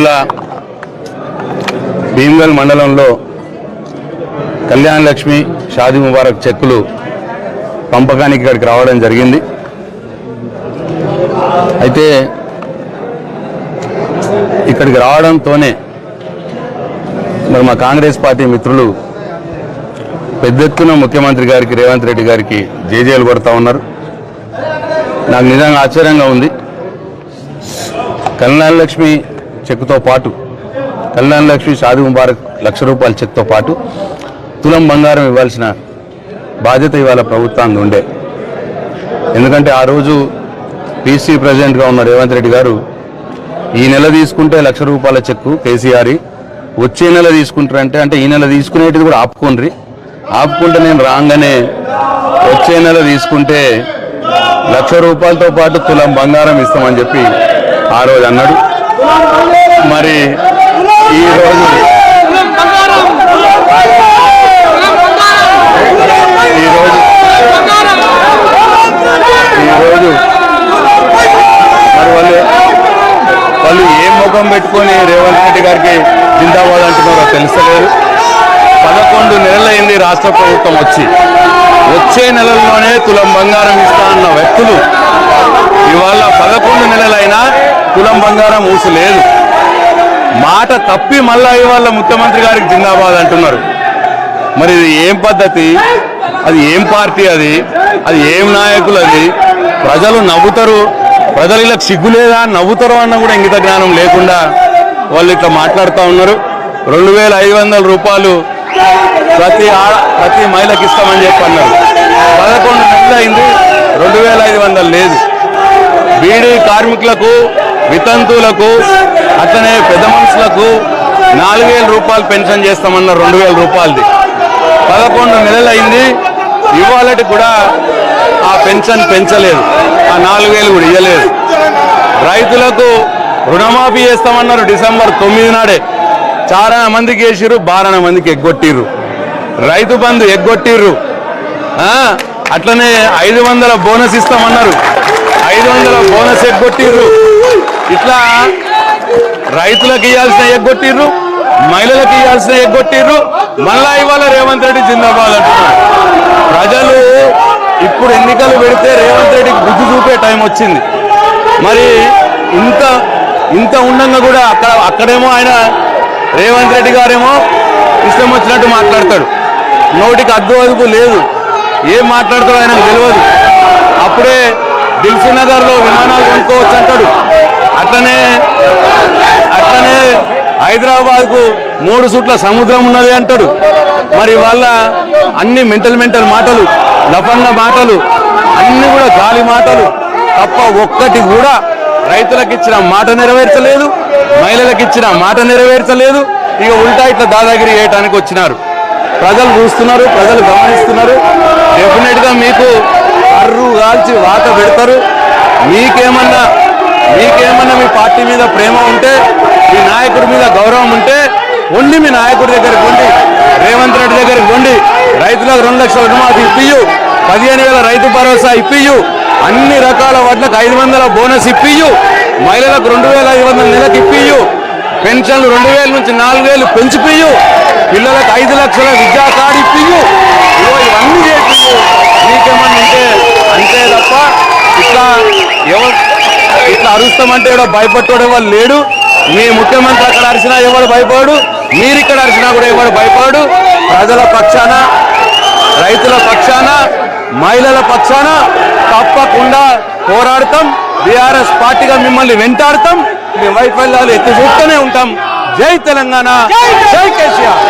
ఇవాళ భీమ్గల్ మండలంలో కళ్యాణ లక్ష్మి షాదీ ముబారక్ చెక్కులు పంపకానికి ఇక్కడికి రావడం జరిగింది. అయితే ఇక్కడికి రావడంతోనే మరి మా కాంగ్రెస్ పార్టీ మిత్రులు పెద్ద ఎత్తున ముఖ్యమంత్రి గారికి రేవంత్ రెడ్డి గారికి జేజేలు కొడతా ఉన్నారు. నాకు నిజంగా ఆశ్చర్యంగా ఉంది. కళ్యాణ లక్ష్మి చెక్తో పాటు కళ్యాణ లక్ష్మి సాధు ముబారక్ లక్ష రూపాయల చెక్తో పాటు తులం బంగారం ఇవ్వాల్సిన బాధ్యత ఇవాళ ప్రభుత్వానికి ఉండే. ఎందుకంటే ఆ రోజు పీసీ ప్రెసిడెంట్గా ఉన్న రేవంత్ రెడ్డి గారు ఈ నెల తీసుకుంటే లక్ష రూపాయల చెక్కు కేసీఆర్ వచ్చే నెల తీసుకుంటారంటే అంటే ఈ నెల తీసుకునేటిది కూడా ఆపుకోండి. ఆపుకుంటే నేను రాగానే వచ్చే నెల తీసుకుంటే లక్ష రూపాయలతో పాటు తులం బంగారం ఇస్తామని చెప్పి ఆ రోజు అన్నాడు. మరి ఈరోజు ఈరోజు ఈ రోజు మరి వాళ్ళు వాళ్ళు ఏ ముఖం పెట్టుకొని రేవంత్ రెడ్డి గారికి జిందాబాద్ అంటున్నారో తెలుసలేదు పదకొండు నెలలైంది రాష్ట్ర ప్రభుత్వం వచ్చి. వచ్చే నెలల్లోనే తులం బంగారం ఇస్తా అన్న వ్యక్తులు. ఇవాళ పదకొండు నెలలైనా తులం బంగారం ఊసలేదు. మాట తప్పి మళ్ళా ఇవాళ ముఖ్యమంత్రి గారికి జిందాబాద్ అంటున్నారు. మరి ఇది ఏం పద్ధతి? అది ఏం పార్టీ అది? అది ఏం నాయకులు అది? ప్రజలు నవ్వుతారు. ప్రజలు ఇలా సిగ్గు లేదా నవ్వుతారు అన్న కూడా ఇంగిత జ్ఞానం లేకుండా వాళ్ళు ఇట్లా మాట్లాడుతూ ఉన్నారు. రెండు వేల ఐదు వందల రూపాయలు ప్రతి ఆడ- ప్రతి మహిళకి ఇస్తామని చెప్పి అన్నారు. పదకొండు నెలలు అయింది. రెండు వేల ఐదు వందలు లేదు. బీడీ కార్మికులకు వితంతువులకు అట్లనే పెద్ద మనుషులకు నాలుగు వేల రూపాయలు పెన్షన్ చేస్తామన్నారు రెండు వేల రూపాయలది. పదకొండు నెలలైంది ఇవాళటి కూడా ఆ పెన్షన్ పెంచలేదు. ఆ నాలుగు వేలు కూడా ఇవ్వలేదు రైతులకు రుణమాఫీ చేస్తామన్నారు డిసెంబర్ తొమ్మిది నాడే. చాలా మందికి వేసిర్రు బారణ మందికి ఎగ్గొట్టిర్రు. రైతు బంధు ఎగ్గొట్టిర్రు. అట్లనే ఐదు వందల బోనస్ ఇస్తామన్నారు. ఐదు వందల బోనస్ ఎగ్గొట్టిర్రు. ఇట్లా రైతులకు ఇవ్వాల్సిన ఎగ్గొట్టిర్రు మహిళలకు ఇవ్వాల్సిన ఎగ్గొట్టిర్రు మళ్ళా ఇవాళ రేవంత్ రెడ్డి జిందాబాద్ అంటున్నారు. ప్రజలు ఇప్పుడు ఎన్నికలు పెడితే రేవంత్ రెడ్డికి బుద్ధి చూపే టైం వచ్చింది. మరి ఇంత ఇంత ఉండంగా కూడా అక్కడ అక్కడేమో ఆయన రేవంత్ రెడ్డి గారేమో ఇష్టం వచ్చినట్టు మాట్లాడతాడు. నోటికి అద్దు అదుపు లేదు. ఏం మాట్లాడతాడో ఆయనకు తెలియదు అప్పుడే దిల్సు నగర్లో విమానాలు కొనుక్కోవచ్చు అంటాడు అట్లనే అట్లనే హైదరాబాద్కు మూడు సుట్ల సముద్రం ఉన్నది అంటాడు. మరి వాళ్ళ అన్ని మెంటల్ మెంటల్ మాటలు లఫంగ మాటలు అన్ని కూడా గాలి మాటలు. తప్ప ఒక్కటి కూడా రైతులకు ఇచ్చిన మాట నెరవేర్చలేదు మహిళలకు ఇచ్చిన మాట నెరవేర్చలేదు. ఇక ఉల్టా ఇట్లా దాదాగిరి చేయడానికి వచ్చినారు. ప్రజలు చూస్తున్నారు ప్రజలు గమనిస్తున్నారు. డెఫినెట్గా మీకు అర్రు కాల్చి వాత పెడతారు. మీకేమన్నా మీకేమన్నా మీ పార్టీ మీద ప్రేమ ఉంటే మీ నాయకుడు గౌరవం ఉంటే ఉండి మీ నాయకుడి దగ్గరికి ఉండి రేవంత్ రెడ్డి దగ్గరికి ఉండి రైతులకు రెండు లక్షల రుణమాఫీ ఇప్పియు పదిహేను వేల రైతు భరోసా ఇప్పియు అన్ని రకాల వాటిలకు ఐదు వందల బోనస్ ఇప్పియు మహిళలకు రెండు వేల ఐదు వందల నెలకు ఇప్పియు పెన్షన్లు రెండు వేల నుంచి నాలుగు వేలు పెంచిపియు పిల్లలకు ఐదు లక్షల విద్యా కార్డు ఇప్పియు ఇవన్నీ చేపియు మీకేమన్నా ఉంటే అంతే తప్ప ఇట్లా ఎవరు ఇట్లా అరుస్తామంటే ఎవడో భయపట్టోడు ఎవరు లేడు. మీ ముఖ్యమంత్రి అక్కడ అరిచినా ఎవడు భయపడు? మీరు ఇక్కడ అరిచినా కూడా ఎవడు భయపడు? ప్రజల పక్షాన రైతుల పక్షాన మహిళల పక్షాన తప్పకుండా పోరాడతాం. బీఆర్ఎస్ పార్టీగా మిమ్మల్ని వెంటాడతాం. మీ వైఫల్యాలు ఎత్తి చూస్తూనే ఉంటాం. జై తెలంగాణ. జై కేసీఆర్.